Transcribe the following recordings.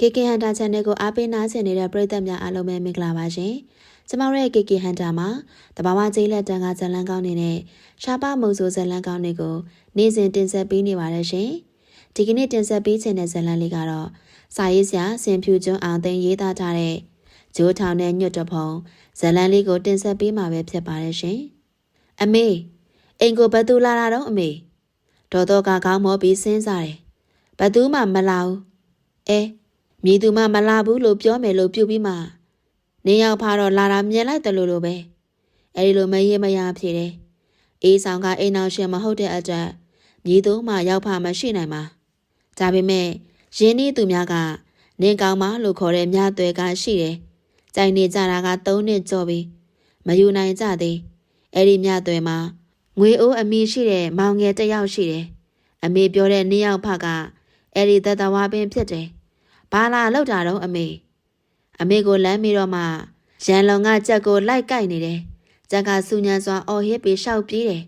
KK Hunter Channel ကိုအားပေးနားဆင်နေတဲ့ပရိသတ်များအားလုံးပဲမင်္ဂလာပါရှင်။ကျမတို့ရဲ့ KK Hunter မှာတဘာဝကျေးလက်တန်ကဇလန်းကောင်းနေနဲ့ရှားပါမုံဆိုဇလန်းကောင်းတွေကိုနေ့စဉ်တင်ဆက်ပေးနေပါတယ်ရှင်။ဒီကနေ့တင်ဆက်ပေးခြင်းတဲ့ဇလန်းလေးကတော့စာရေးဆရာစင်ဖြူကျွန်းအောင်သိန်းရေးသားထားတဲ့ဂျိုးထောင်နဲ့ညွတ်တဖုံဇလန်းလေးကိုတင်ဆက်ပေးမှာပဲဖြစ်ပါတယ်ရှင်။အမေအိမ်ကိုဘသူလာတာတော့အမေဒေါ်တော့ကကောင်းမောပြီးစဉ်းစားတယ်။ဘသူမှမလာဘူး။အဲ မြည်သူမှမလာဘူးလို့ပြောမယ်လို့ပြုပြီးမှနေရောက်ဖာတော့လာတာမြင်လိုက်တယ်လို့လိုပဲအဲဒီလိုမရေမရဖြစ်တယ်အေးဆောင်ကအိမ်အောင်ရှင်မဟုတ်တဲ့အတွက်မြည်သူမှရောက်ဖာမရှိနိုင်ပါဒါပေမဲ့ရင်းနှီးသူများကနင်းကောင်းမလို့ခေါ်တဲ့မြသွဲကရှိတယ်ကြိုင်နေကြတာက၃နှစ်ကျော်ပြီမယူနိုင်ကြသေးအဲ့ဒီမြသွဲမှာငွေအိုးအမိရှိတဲ့မောင်ငယ်တစ်ယောက်ရှိတယ်အမေပြောတဲ့နှစ်ယောက်ဖကအဲ့ဒီတတဝါပင်ဖြစ်တယ် ဘာလာလောက်တာတော့အမေအမေကိုလမ်းပြီးတော့မှရန်လုံကကြက်ကိုလိုက်ကိုက်နေတယ်ကြက်ကစူညံစွာအော်ဟစ်ပြီးရှောက်ပြေးတယ်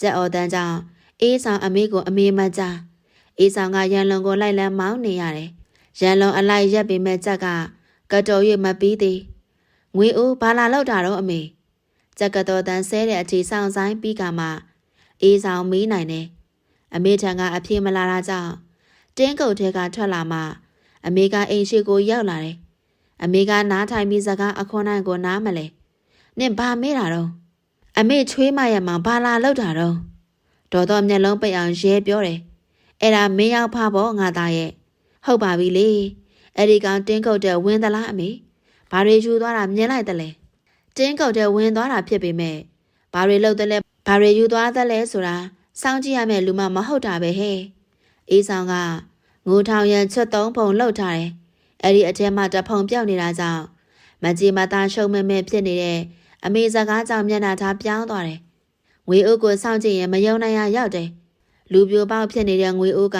ကြက်အော်တန်းကြောင့်အေးဆောင်အမေကိုအမေမကြအေးဆောင်ကရန်လုံကိုလိုက်လမ်းမောင်းနေရတယ်ရန်လုံအလိုက်ရက်ပေမဲ့ကြက်ကကတော်၍မပြီးသေးငွေအိုးဘာလာလောက်တာတော့အမေကြက်ကတော်တန်းဆဲတဲ့အထီဆောင်ဆိုင်ပြီးကမှအေးဆောင်မီးနိုင်တယ်အမေထံကအပြေမလာတာကြောင့်တင်းကုတ်ထဲကထွက်လာမှ အမေကအိမ်ရှိကိုရောက်လာတယ်။အမေကနားထိုင်ပြီးစကားအခွန်နိုင်ကိုနားမလဲ။နင့်ဘာမေးတာတော့။အမေချွေးမရမှဘာလာလောက်တာတော့။ဒေါ်တော့မျက်လုံးပိတ်အောင်ရဲပြောတယ်။အဲ့ဒါမင်းရောက်ဖဖို့ငါသားရဲ့။ဟုတ်ပါပြီလေ။အဲ့ဒီကောင်တင်းကုတ်တဲ့ဝင်းသလားအမေ။ဘာတွေယူသွားတာမြင်လိုက်တယ်လေ။တင်းကုတ်တဲ့ဝင်းသွားတာဖြစ်ပေမဲ့ဘာတွေလုပ်တယ်လဲဘာတွေယူသွားသလဲဆိုတာစောင့်ကြည့်ရမယ့်လူမှမဟုတ်တာပဲဟဲ့။အေးဆောင်က ငိုထောင်ရန်ချက်သုံးဖုံလှုပ်ထားတယ်။အဲ့ဒီအထဲမှာတဖုံပြောက်နေတာကြောင့်မကြီးမသားရှုံမဲမဲဖြစ်နေတဲ့အမေစကားကြောင့်မျက်နှာထားပြောင်းသွားတယ်။ငွေအိုးကိုစောင့်ကြည့်ရင်မယုံနိုင်ရရောက်တယ်။လူပြိုပေါက်ဖြစ်နေတဲ့ငွေအိုးက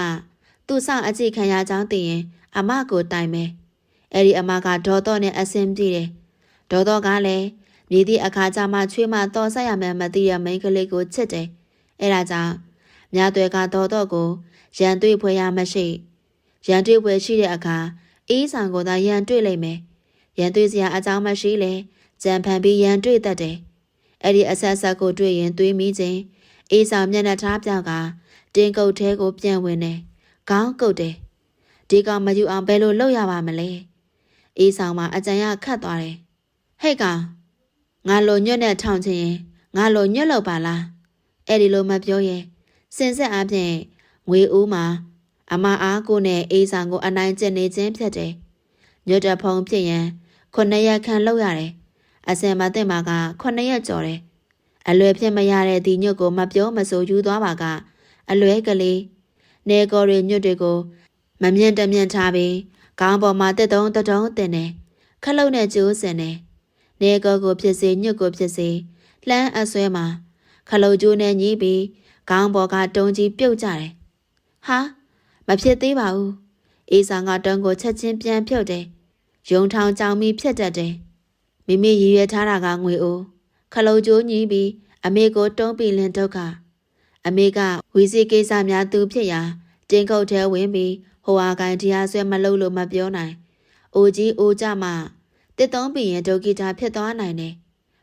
သူ့ဆောင်အကြည့်ခံရကြောင်းသိရင် အမကိုတိုင်မယ်။အဲ့ဒီအမကဒေါ်တော့နဲ့အဆင်ပြေတယ်။ဒေါ်တော့ကလည်းမြည်သည့်အခါကျမှချွေးမတော်ဆက်ရမယ်မသိရမိန်းကလေးကိုချစ်တယ်။အဲ့ဒါကြောင့်မြားတွေကဒေါ်တော့ကိုရန်တွေ့ဖွယ်ရမရှိ။ ရန်တွေ့ပွဲရှိတဲ့အခါအေးဆောင်ကိုသာရန်တွေ့လိမ့်မယ်။ရန်တွေ့စရာအကြောင်းမရှိလေကြံဖန်ပြီးရန်တွေ့တတ်တယ်။အဲ့ဒီအဆက်ဆက်ကိုတွေ့ရင်တွေးမိခြင်းအေးဆောင်မျက်နှာထားပြောက်ကတင်းကုတ်ထဲကိုပြန်ဝင်တယ်။ခေါင်းကုတ်တယ်။ဒီကောင်မယူအောင်ဘယ်လိုလုပ်ရပါမလဲ။အေးဆောင်မှာအကြံရခတ်သွားတယ်။ဟဲ့ကောင်ငါလိုညွတ်နဲ့ထောင်ချင်ရင်ငါလိုညွတ်လို့ပါလား။အဲ့ဒီလိုမပြောရင်စင်ဆက်အပြင်ငွေဦးမှာ အမအားကိုနဲ့အေးဆောင်ကိုအနိုင်ကျင့်နေခြင်းဖြစ်တယ်။ညွတ်တဖုံဖြစ်ရင်ခုနှစ်ရက်ခန့်လောက်ရတယ်။အစင်မသိမှာကခုနှစ်ရက်ကျော်တယ်။အလွယ်ဖြစ်မရတဲ့ဒီညွတ်ကိုမပြောမဆိုယူသွားပါကအလွဲကလေးနေကော်ရီညွတ်တွေကိုမမြင်တမြင်ထားပြီးခေါင်းပေါ်မှာတက်တုံးတတုံးတင်တယ်။ခလုတ်နဲ့ကျိုးစင်တယ်။နေကော်ကိုဖြစ်စေညွတ်ကိုဖြစ်စေလှမ်းအဆွဲမှာခလုတ်ကျိုးနဲ့ညီးပြီးခေါင်းပေါ်ကတုံးကြီးပြုတ်ကြတယ်။ဟာ မဖြစ်သေးပါဘူးအေးဆောင်ကတုံးကိုချက်ချင်းပြန်ဖြုတ်တယ်ယုံထောင်ကြောင်ပြီးဖြတ်တတ်တယ်မိမိရည်ရွယ်ထားတာကငွေအိုးခလုံးကျိုးညီးပြီးအမေကိုတုံးပြီးလင်ဒုက္ခအမေကဝီစီကိစ္စများသူဖြစ်ရာတင်းကုတ်ထဲဝင်ပြီးဟိုဟာကန်တရားဆွဲမလုပ်လို့မပြောနိုင်အိုကြီးအိုကြမှတစ်သုံးပြီးရင်ဒုက္ခိတာဖြစ်သွားနိုင်တယ်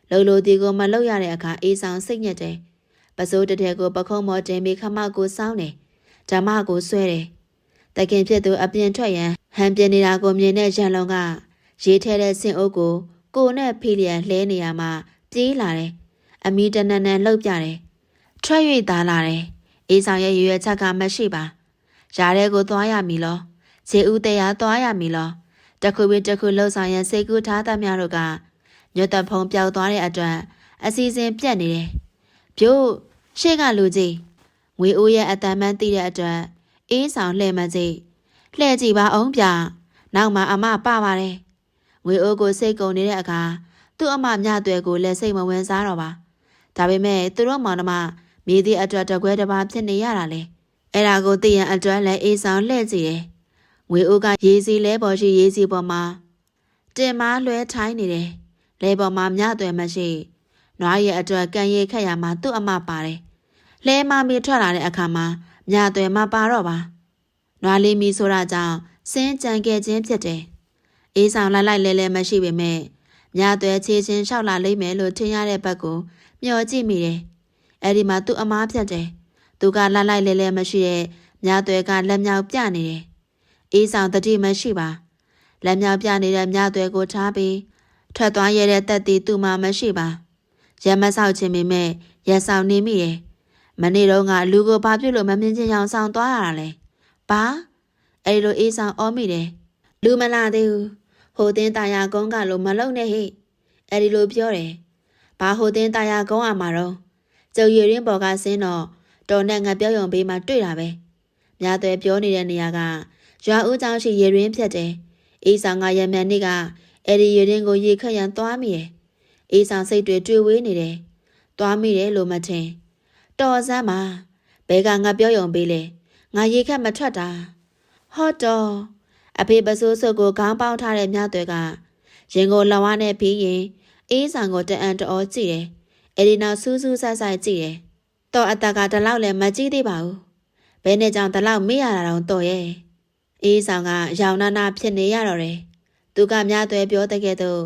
လှုပ်လို့ဒီကိုမလုပ်ရတဲ့အခါအေးဆောင်စိတ်ညစ်တယ်ပစိုးတတဲ့ကိုပခုံးမော်တင်ပြီးခမောက်ကိုစောင်းတယ် ဓမ္မကိုဆွဲတယ်။တခင်ဖြစ်သူအပြင်ထွက်ရန်ဟန်ပြနေတာကိုမြင်တဲ့ရန်လုံးကရေးထဲတဲ့စင်အုပ်ကိုကိုနဲ့ဖီလျံလှဲနေရမှာပြေးလာတယ်။အမီတနန်နန်လှုပ်ပြတယ်။ထွက်၍သားလာတယ်။အေးဆောင်ရဲ့ရွရွချက်ကမရှိပါ။ရားတဲ့ကိုသွားရမီလော။ခြေဦးတရားသွားရမီလော။တခုပြီးတခုလှုပ်ဆောင်ရန်စိတ်ကူးထားသမျှတို့ကညွတ်တဖုံပျောက်သွားတဲ့အတွက်အစီအစဉ်ပြတ်နေတယ်။ပြို့ရှေ့ကလူကြီး ငွေအိုးရဲ့အတန်မှန်းသိတဲ့အတွက်အေးဆောင်လှဲ့မကြည့်လှဲ့ကြည့်ပါအောင်ဗျနောက်မှအမပပါတယ်ငွေအိုးကိုစိတ်ကုန်နေတဲ့အခါသူ့အမမြသွဲကိုလည်းစိတ်မဝင်စားတော့ပါဒါပေမဲ့သူတို့မောင်နှမမြေသည့်အတွက်တကွဲတပါဖြစ်နေရတာလေအဲ့ဒါကိုသိရန်အတွက်လည်းအေးဆောင်လှဲ့ကြည့်တယ်ငွေအိုးကရေးစီလဲပေါ်ရှိရေးစီပေါ်မှာတင်မားလွဲထိုင်းနေတယ်လဲပေါ်မှာမြသွဲမရှိနွားရဲ့အတွက်ကံရည်ခက်ရမှာသူ့အမပါတယ် လဲမမီထွက်လာတဲ့အခါမှာမြသွဲမပါတော့ပါနွားလေးမီဆိုတာကြောင့်စင်းကြံခဲ့ခြင်းဖြစ်တယ်။အေးဆောင်လိုက်လိုက်လဲလဲမရှိပေမဲ့မြသွဲချေချင်းလျှောက်လာလိမ့်မယ်လို့ထင်ရတဲ့ဘက်ကိုမျှော်ကြည့်မိတယ်။အဲ့ဒီမှာသူ့အမားဖြတ်တယ်။သူကလိုက်လိုက်လဲလဲမရှိတဲ့မြသွဲကလက်မြောက်ပြနေတယ်။အေးဆောင်တတိမရှိပါ။လက်မြောက်ပြနေတဲ့မြသွဲကိုထားပြီးထွက်သွားရတဲ့တက်တီသူ့မှာမရှိပါ။ရမဆောက်ခြင်းပေမဲ့ရဆောင်နေမိတယ်။ မနေ့တော့ကလူကိုဘာဖြစ်လို့မမြင်ချင်းအောင်ဆောင်သွားရတာလဲ။ဘာအဲ့ဒီလိုအေးဆောင်အောမိတယ်။လူမလာသေးဘူး။ဟိုတင်းတာယာကုန်းကလို့မလုံနဲ့ဟိ။အဲ့ဒီလိုပြောတယ်။ဘာဟိုတင်းတာယာကုန်းอ่ะမှာတော့ကျုပ်ရရင်ပေါ်ကဆင်းတော့တော်နဲ့ငါပြောရုံဘေးမှာတွေ့တာပဲ။မြားသွဲပြောနေတဲ့နေရာကရွာဦးကျောင်းရှိရေရင်းဖြစ်တယ်။အေးဆောင်ကရမြန်နေ့ကအဲ့ဒီရေရင်းကိုရေခက်ရန်သွားမိတယ်။အေးဆောင်စိတ်တွေတွေ့ဝေးနေတယ်။သွားမိတယ်လို့မထင်။ တော်စမ်းပါဘဲကငါပြောရုံပေးလေ။ငါရေခက်မထွက်တာ။ဟော့တော်အဖေပစိုးစုပ်ကိုခေါင်းပေါင်းထားတဲ့မြတ်တွေကရင်ကိုလဝါနဲ့ပြီးရင်အေးဆောင်ကိုတအံတအောကြည့်တယ်။အဲ့ဒီနောက်စူးစူးဆဲဆဲကြည့်တယ်။တော့အတက်ကတလောက်လည်းမကြည့်သေးပါဘူး။ဘဲနဲ့ကြောင့်တလောက်မေ့ရတာတော့တော့ရဲ့။အေးဆောင်ကရောင်နာနာဖြစ်နေရတော့တယ်။သူကမြတ်တွေပြောတဲ့ကဲ့သို့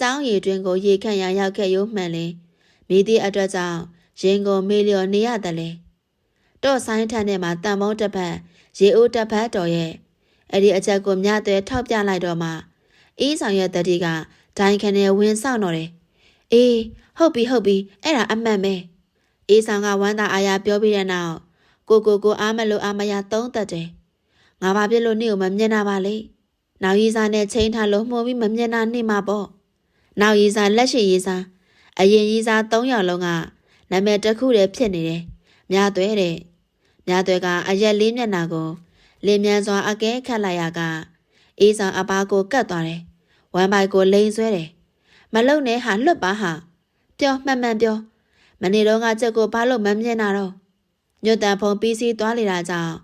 ကျောင်းရည်တွင်ကိုရေခန့်ရရောက်ခဲ့ရုံမှန်လေ။မိသည့်အတွက်ကြောင့် ရင်ကိုမေလျော်နေရတယ်လေ။တော့ဆိုင်ထန်ထဲမှာတန်မုံတစ်ဖက်ရေအိုးတစ်ဖက်တော်ရဲ့အဲ့ဒီအချက်ကိုမြတ်တွေထောက်ပြလိုက်တော့မှအေးဆောင်ရဲ့တတိကဒိုင်ခနဲ့ဝင်ဆောင်တော့တယ်။အေးဟုတ်ပြီဟုတ်ပြီအဲ့ဒါအမှန်ပဲ။အေးဆောင်ကဝမ်းသာအားရပြောပြီးတဲ့နောက်ကိုကိုကိုအားမလို့အားမရသုံးသက်တယ်။ငါဘာဖြစ်လို့နေ့ကိုမမြင်တာပါလေ။နောက်ရေးစားနဲ့ချိန်ထားလို့မှုံပြီးမမြင်တာနေမှာပေါ့။နောက်ရေးစားလက်ရှိရေးစားအရင်ရေးစား၃ယောက်လုံးက နာမည်တစ်ခုတည်းဖြစ်နေတယ်။မြားသွဲတဲ့။မြားသွဲကအရက်လေးမျက်နှာကိုလင်းမြန်စွာအကဲခတ်လိုက်ရကအေးဆောင်အပါကိုကတ်သွားတယ်။ဝမ်ပိုက်ကိုလိန်ဆွဲတယ်။မလုံနဲ့ဟာလွတ်ပါဟာ။ပြောမှန်မှန်ပြော။မနေ့တော့ကကြက်ကိုဘာလို့မမြင်တာတော့။ညွတ်တန်ဖုံပြီးစီးသွားလေတာကြောင့်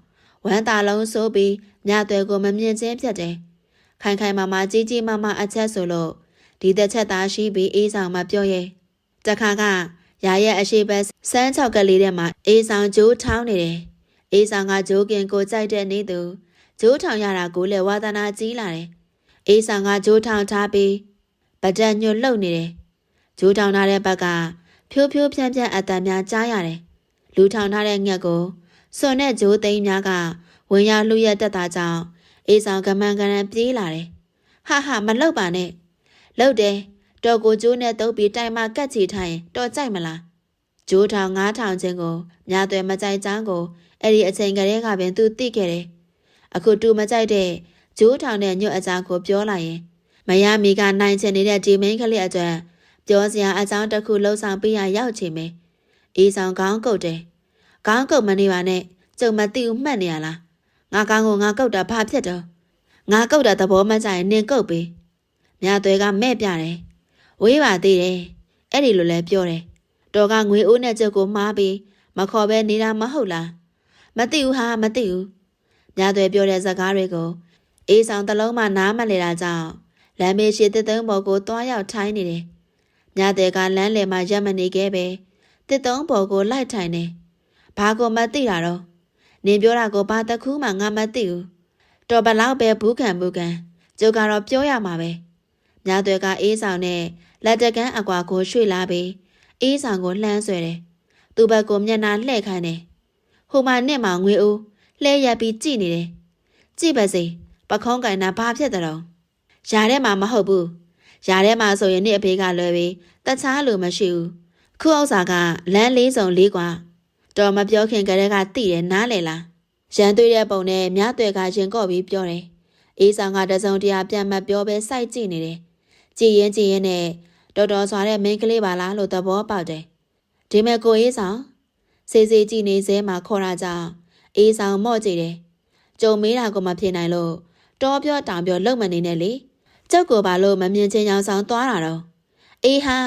ဝမ်းတာလုံးဆိုးပြီးညသွဲကိုမမြင်ချင်းဖြစ်တယ်။ခိုင်ခိုင်မာမာကြီးကြီးမာမာအချက်ဆိုလို့ဒီတစ်ချက်သားရှိပြီးအေးဆောင်မပြောရဲ။တခါက ရာရဲ့အရှိဘက်စမ်းချောက်ကလေးထဲမှာအေးဆောင်ကြိုးထောင်းနေတယ်။အေးဆောင်ကဂျိုးကင်ကိုကြိုက်တဲ့နေသူဂျိုးထောင်ရတာကိုလည်းဝါသနာကြီးလာတယ်။အေးဆောင်ကဂျိုးထောင်ထားပြီးဗဒက်ညွတ်လှုပ်နေတယ်။ဂျိုးထောင်ထားတဲ့ဘက်ကဖြိုးဖြိုးဖြန်းဖြန်းအတန်များကြားရတယ်။လူထောင်ထားတဲ့ငှက်ကိုစွန်နဲ့ဂျိုးသိန်းများကဝင်ရောက်လှူရက်တက်တာကြောင့်အေးဆောင်ကမန်ကရန်ပြေးလာတယ်။ဟာဟာမလှုပ်ပါနဲ့။လှုပ်တယ်။ တော်ကိုကျိုးနဲ့တုပ်ပြီးတိုင်မှကတ်ချီထိုင်တော်ကြိုက်မလား။ဂျိုးထောင်ငါးထောင်ချင်းကိုမြားသွဲမကြိုက်ချမ်းကိုအဲ့ဒီအချိန်ကလေးကပင်သူသိခဲ့တယ်။အခုတူမကြိုက်တဲ့ဂျိုးထောင်နဲ့ညွတ်အကြောင်းကိုပြောလိုက်ရင်မယားမီကနိုင်ချင်နေတဲ့ဒီမင်းကလေးအတွက်ပြောစရာအကြောင်းတစ်ခုလှုပ်ဆောင်ပေးရရောက်ချင်မယ်။အေးဆောင်ခေါင်းကုတ်တယ်။ခေါင်းကုတ်မနေပါနဲ့ကျုံမသိဘူးမှတ်နေရလား။ငါကောင်းကိုငါကုတ်တာဘာဖြစ်တော့။ငါကုတ်တာသဘောမကျရင်နင်ကုတ်ပေး။မြားသွဲကမဲ့ပြတယ်။ ဝေးပါသေးတယ်။အဲ့ဒီလိုလဲပြောတယ်။တော်ကငွေအိုးနဲ့ကျုပ်ကိုမှားပြီးမခေါ်ပဲနေတာမဟုတ်လား။မသိဘူးဟာမသိဘူး။မြားသွဲပြောတဲ့စကားတွေကိုအေးဆောင်တလုံးမှနားမလဲတာကြောင့်လမ်းမေးရှိတစ်သုံးပေါ်ကိုတွားရောက်ထိုင်းနေတယ်။မြားတဲ့ကလမ်းလယ်မှာရက်မနေခဲ့ပဲတစ်သုံးပေါ်ကိုလိုက်ထိုင်နေ။ဘာကိုမသိတာတော့နင်ပြောတာကိုဘာတခုမှငါမသိဘူး။တော်ဘလောက်ပဲဘူးခံဘူးခံကျုပ်ကတော့ပြောရမှာပဲ။ မြားတဲ့ကအေးဆောင်နဲ့လက်တကန်းအကွာကိုရွှေ့လာပြီးအေးဆောင်ကိုလှမ်းဆွဲတယ်။သူ့ဘက်ကိုမျက်နှာလှည့်ခိုင်းတယ်။ဟိုမှာနဲ့မှာငွေဦးလှဲရက်ပြီးကြည့်နေတယ်။ကြည့်ပါစေပခုံးကင်နာဘာဖြစ်တယ်တော့။ယာထဲမှာမဟုတ်ဘူး။ယာထဲမှာဆိုရင်နေ့အဖေကလွယ်ပြီးတခြားလိုမရှိဘူး။ခုဥစ္စာကလမ်းလေးစုံလေးကွာ။တော်မပြောခင်ကလေးကတိတယ်နားလေလား။ရန်တွေ့တဲ့ပုံနဲ့မြားတွေကရင်ကော့ပြီးပြောတယ်။အေးဆောင်ကတစုံတရာပြန်မပြောပဲစိုက်ကြည့်နေတယ်။ ကြည်ရင်ကြည်ရင်နဲ့တော်တော်စွာတဲ့မင်းကလေးပါလားလို့သဘောပေါက်တယ်။ဒီမဲ့ကိုအေးဆောင်စေးစေးကြည့်နေစဲမှာခေါ်တာကြောင့်အေးဆောင်မော့ကြည့်တယ်။ကြုံမေးတာကိုမဖြစ်နိုင်လို့တော်ပြောတောင်ပြောလုံမနေနဲ့လေ။ကြောက်ကိုပါလို့မမြင်ချင်းရောင်ဆောင်သွားတာတော့။အေးဟာ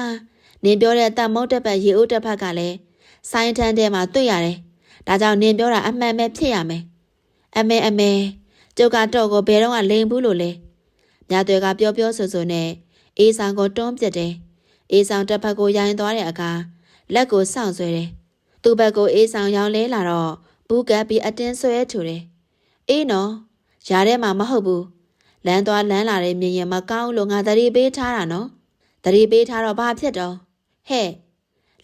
နင်ပြောတဲ့တတ်မုတ်တက်ပတ်ရေအိုးတက်ဖက်ကလည်းဆိုင်းထန်းထဲမှာတွေ့ရတယ်။ဒါကြောင့်နင်ပြောတာအမှန်ပဲဖြစ်ရမယ်။အမေအမေကျုပ်ကတော့ကိုဘယ်တော့မှလိန်ဘူးလို့လဲ။ညတွေကပြောပြောဆိုဆိုနဲ့ အေးဆောင်ကိုတွန်းပြစ်တယ်။အေးဆောင်တက်ဖက်ကိုရိုင်းသွားတဲ့အခါလက်ကိုစောင့်ဆွဲတယ်။သူ့ဘက်ကိုအေးဆောင်ရောင်းလဲလာတော့ဘူးကပ်ပြီးအတင်းဆွဲထူတယ်။အေးနော်။ရားထဲမှာမဟုတ်ဘူး။လမ်းသွားလမ်းလာတဲ့မြင်ရင်မကောင်းလို့ငါသတိပေးထားတာနော်။သတိပေးထားတော့ဘာဖြစ်တော့ဟဲ့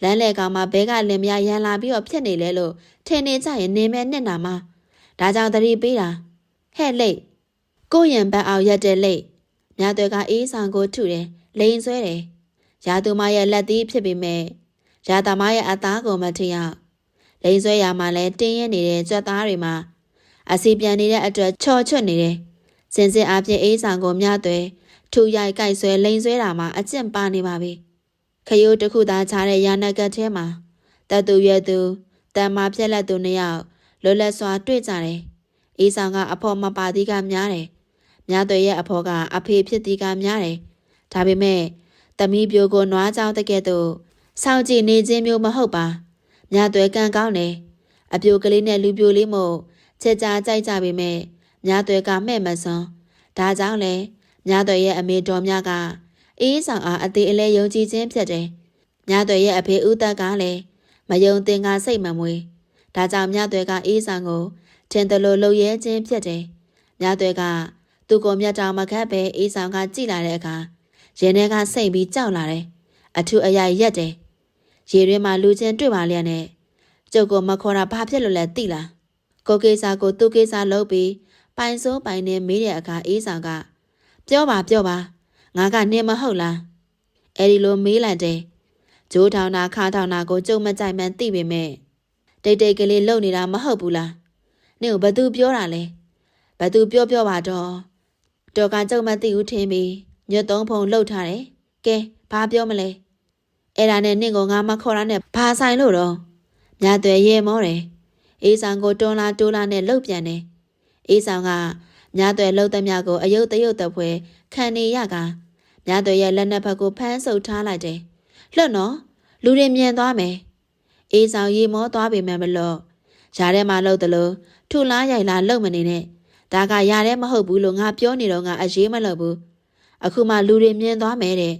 လမ်းလေကောင်မှာဘဲကလင်မယားရန်လာပြီးတော့ဖြစ်နေလဲလို့ထင်နေကြရင်နေမဲ့နှစ်နာမှာဒါကြောင့်သတိပေးတာဟဲ့လိတ်ကိုရင်ဘက်အောင်ရက်တဲ့လိတ် မြတ်တွေကအေးဆောင်ကိုထုတယ်လိန်ဆွဲတယ်ရာသူမရဲ့လက်သီးဖြစ်ပေမဲ့ရာသမားရဲ့အသားကိုမထင်အောင်လိန်ဆွဲရမှာလဲတင်းရနေတဲ့ကြွက်သားတွေမှာအစီပြန်နေတဲ့အတွက်ချော်ချွတ်နေတယ်စင်စစ်အဖြစ်အေးဆောင်ကိုမြတ်တွေထူရိုက်ကြိုက်ဆွဲလိန်ဆွဲတာမှာအကျင့်ပါနေပါပြီခရိုးတစ်ခုသားချတဲ့ရာနကတ်ထဲမှာတတ်သူရွယ်သူတန်မာပြက်လက်သူနှစ်ယောက်လွတ်လပ်စွာတွေ့ကြတယ်အေးဆောင်ကအဖို့မပါသည်ကများတယ် မြတ်တွေရဲ့အဖို့ကအဖေဖြစ်သည်ကများတယ်ဒါပေမဲ့သမီးပြိုကိုနွားကြောင်တကဲ့သို့စောင့်ကြည့်နေခြင်းမျိုးမဟုတ်ပါမြတ်တွေကံကောင်းတယ်အပြိုကလေးနဲ့လူပြိုလေးမို့ချက်ကြကြိုက်ကြပေမဲ့မြတ်တွေကမဲ့မစွန်းဒါကြောင့်လေမြတ်တွေရဲ့အမေတော်များကအေးဆောင်အားအသေးအလဲယုံကြည်ခြင်းဖြစ်တယ်မြတ်တွေရဲ့အဖေဦးသက်ကလည်းမယုံသင်ကစိတ်မမွေဒါကြောင့်မြတ်တွေကအေးဆောင်ကိုထင်တယ်လို့လှုပ်ရဲခြင်းဖြစ်တယ်မြတ်တွေက သူ့ကိုမြတ်တောင်မခတ်ပဲအေးဆောင်ကကြည်လာတဲ့အခါရင်ထဲကစိတ်ပြီးကြောက်လာတယ်အထူးအရာရက်တယ်ရေရင်းမှာလူချင်းတွေ့ပါလျက်နဲ့ကျုပ်ကိုမခေါ်တာဘာဖြစ်လို့လဲသိလားကိုကိစ္စကိုသူ့ကိစ္စလုပ်ပြီးပိုင်စိုးပိုင်နေမေးတဲ့အခါအေးဆောင်ကပြောပါပြောပါငါကနေမဟုတ်လားအဲ့ဒီလိုမေးလိုက်တယ်ဂျိုးထောင်တာခါထောင်တာကိုကြုံမကြိုက်မှန်းသိပေမဲ့တိတ်တိတ်ကလေးလုံနေတာမဟုတ်ဘူးလားနင့်ကိုဘသူပြောတာလဲဘသူပြောပြောပါတော့ တော်ကကြုံမသိဘူးထင်ပြီးညွတ်သုံးဖုံလှုပ်ထားတယ်ကဲဘာပြောမလဲအဲ့ဒါနဲ့နင့်ကိုငါမခေါ်တာနဲ့ဘာဆိုင်လို့တော့မြတ်တွေရဲမောတယ်အေးဆောင်ကိုတွန်းလာတိုးလာနဲ့လှုပ်ပြန်တယ်အေးဆောင်ကမြတ်တွေလှုပ်တဲ့မြကိုအယုတ်တယုတ်တပွဲခံနေရကမြတ်တွေရဲ့လက်နှစ်ဖက်ကိုဖမ်းဆုပ်ထားလိုက်တယ်လွတ်နော်လူတွေမြင်သွားမယ်အေးဆောင်ရေမောသွားပေမဲ့မလို့ရားထဲမှာလှုပ်တယ်လို့ထုလားရိုက်လားလှုပ်မနေနဲ့ ဒါကရားထဲမဟုတ်ဘူးလို့ငါပြောနေတော့ငါအရေးမလို့ဘူးအခုမှလူတွေမြင်သွားမယ်တဲ့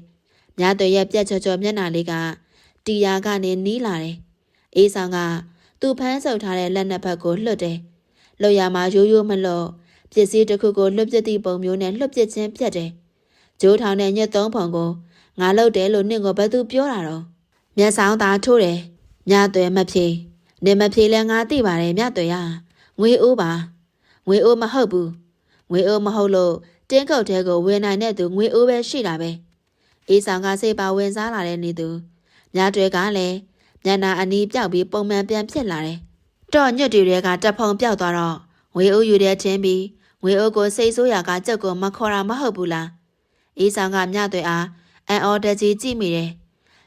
မြတ်တွေရဲ့ပြက်ချောချောမျက်နှာလေးကတီယာကနေနီးလာတယ်အေးဆောင်ကသူ့ဖမ်းဆုပ်ထားတဲ့လက်နှစ်ဖက်ကိုလွတ်တယ်လွတ်ရမှာရိုးရိုးမလို့ပစ္စည်းတစ်ခုကိုလွတ်ပစ်သည့်ပုံမျိုးနဲ့လွတ်ပစ်ခြင်းဖြစ်တယ်ဂျိုးထောင်တဲ့ညက်သုံးဖုံကိုငါလှုပ်တယ်လို့နင့်ကိုဘယ်သူပြောတာတော့မျက်ဆောင်သာထိုးတယ်မြတ်တွေမဖြေနေမဖြေလဲငါသိပါတယ်မြတ်တွေရငွေအိုးပါ ငွေအိုးမဟုတ်ဘူးငွေအိုးမဟုတ်လို့တင်းကုတ်တဲကိုဝင်နိုင်တဲ့သူငွေအိုးပဲရှိတာပဲအေးဆောင်ကစိတ်ပါဝင်စားလာတဲ့နေသူမြတ်တွေကလည်းမျက်နာအနီးပြောက်ပြီးပုံမှန်ပြန်ဖြစ်လာတယ်တော့ညွတ်တွေကတဖုံပြောက်သွားတော့ငွေအိုးယူတဲ့ချင်းပြီးငွေအိုးကိုစိတ်ဆိုးရကကြက်ကိုမခေါ်တာမဟုတ်ဘူးလားအေးဆောင်ကမြတ်တွေအားအန်အော်တကြီးကြည့်မိတယ်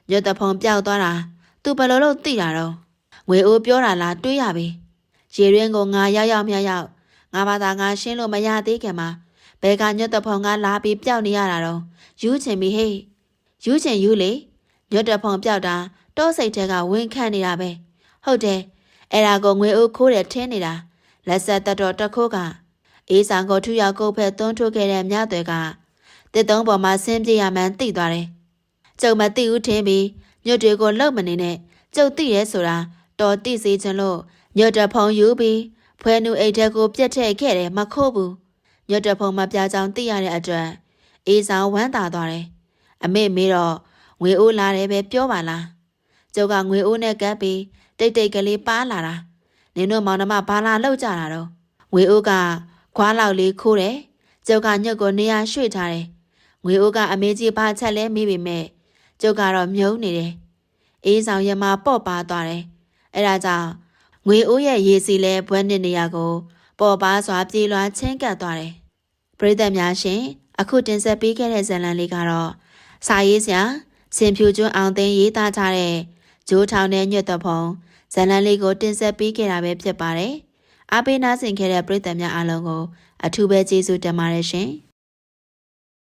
ညွတ်တဖုံပြောက်သွားတာသူဘယ်လိုလုပ်သိတာတော့ငွေအိုးပြောတာလားတွေးရပြီရေရင်းကိုငါရောက်ရောက်မြရောက် ငါဘာသာငါရှင်းလို့မရသေးခင်မှာဘဲကညွတ်တဖုံကလာပြီးပျောက်နေရတာတော့ယူချင်ပြီဟေးယူချင်ယူလေညွတ်တဖုံပျောက်တာတောစိတ်ထဲကဝင်ခန့်နေတာပဲဟုတ်တယ်အဲ့ဒါကိုငွေအိုးခိုးတယ်ထင်းနေတာလက်ဆက်တတော်တခိုးကအေးဆောင်ကိုထူရောက်ကိုဖက်သွန်းထုတ်ခဲ့တဲ့မြတ်တွေကတစ်သုံးပေါ်မှာဆင်းပြေးရမှန်းသိသွားတယ်ကျုံမသိဘူးထင်ပြီးညွတ်တွေကိုလှုပ်မနေနဲ့ကျုပ်သိရဲဆိုတာတော်သိစေချင်လို့ညွတ်တဖုံယူပြီး ဖွဲနူအိတ်ထဲကိုပြက်ထည့်ခဲ့တယ်မခိုးဘူးညွတ်တဖုံမပြကြောင်သိရတဲ့အတွက်အေးဆောင်ဝမ်းသာသွားတယ်အမေမေတော့ငွေအိုးလာတယ်ပဲပြောပါလားကျုပ်ကငွေအိုးနဲ့ကပ်ပြီးတိတ်တိတ်ကလေးပါလာတာနင်တို့မောင်နှမဘာလာလောက်ကြတာတော့ငွေအိုးကခွားလောက်လေးခိုးတယ်ကျုပ်ကညွတ်ကိုနေရာရွှေ့ထားတယ်ငွေအိုးကအမေကြီးဘာချက်လဲမိပေမဲ့ကျုပ်ကတော့မြုံနေတယ်အေးဆောင်ရမပေါ့ပါသွားတယ်အဲ့ဒါကြောင့် ငွေအိုးရဲ့ရေစီလဲဘွဲနှစ်နေရာကို ပေါ်ပါစွာပြေးလွှားချင်းကပ်သွားတယ်ပရိသတ်များရှင်အခုတင်ဆက်ပေးခဲ့တဲ့ဇာတ်လမ်းလေးကတော့စာရေးဆရာစင်ဖြူကျွန်းအောင်သိန်းရေးသားထားတဲ့ဂျိုးထောင်တဲ့ညွတ်တဖုံဇာတ်လမ်းလေးကိုတင်ဆက်ပေးခဲ့တာပဲဖြစ်ပါတယ်အားပေးနာဆင်ခဲ့တဲ့ပရိသတ်များအားလုံးကိုအထူးပဲကျေးဇူးတင်ပါတယ်ရှင်